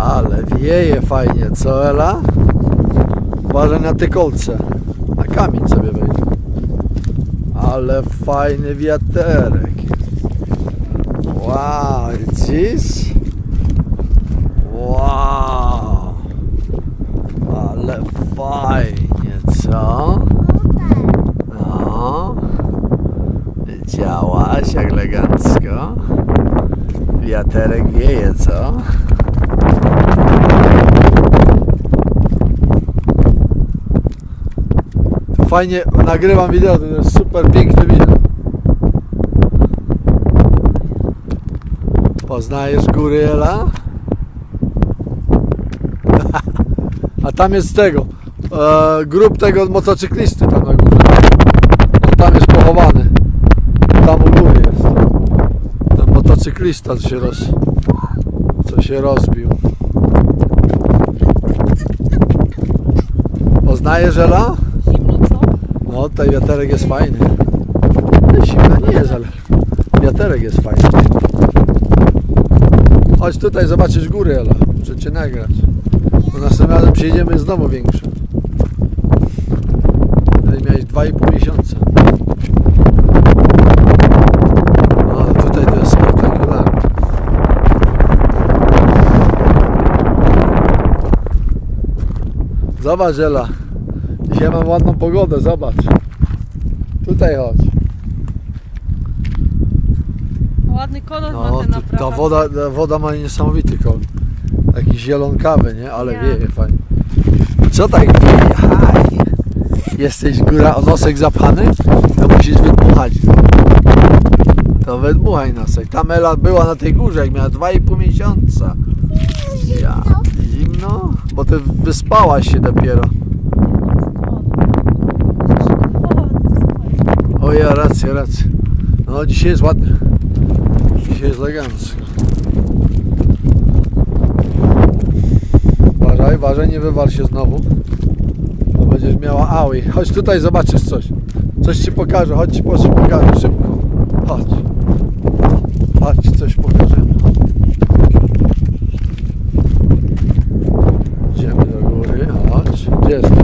Ale wieje fajnie, co Ela? Uważaj na te kolce. Na kamień sobie wejdzie. Ale fajny wiaterek. Wow, widzisz? Wow. Ale fajnie, co? No. Działaś elegancko. Wiaterek wieje, co? Fajnie nagrywam wideo, to jest super piękne wideo. Poznajesz Ela? A tam jest tego, e, grób tego motocyklisty tam na górze. On tam jest pochowany. Tam u góry jest. Ten motocyklista co się, roz, co się rozbił. Poznajesz Ela? No, tutaj wiaterek jest fajny. No, Zimno nie jest, ale wiaterek jest fajny. Chodź tutaj zobaczyć góry, Ela. Muszę Cię nagrać. Bo następnym razem przyjedziemy znowu większe. Tutaj miałeś 2,5 miesiąca. O, tutaj to jest spektakularne. Zobacz, Ela. Dzisiaj mam ładną pogodę, zobacz. Tutaj chodź. Ładny kolor ma No, ten tu, naprawa. ta woda, ta woda ma niesamowity kolor. Taki zielonkawy, nie? Ale Ja. wieje fajnie. Co tak wieje? Haj. Jesteś góra o nosek zapchany? To musisz wydmuchać. To wydmuchaj nosek. Ta Mela była na tej górze, jak miała 2,5 miesiąca. Ja. Zimno? Bo ty wyspałaś się dopiero. racja. No dzisiaj jest ładny. Dzisiaj jest elegancko. Uważaj, uważaj, nie wywal się znowu. To będziesz miała ały. Chodź tutaj, zobaczysz coś. Coś ci pokażę, chodź ci poszło, pokażę szybko. Chodź. Chodź, coś pokażemy. Idziemy do góry, chodź. Gdzie jest?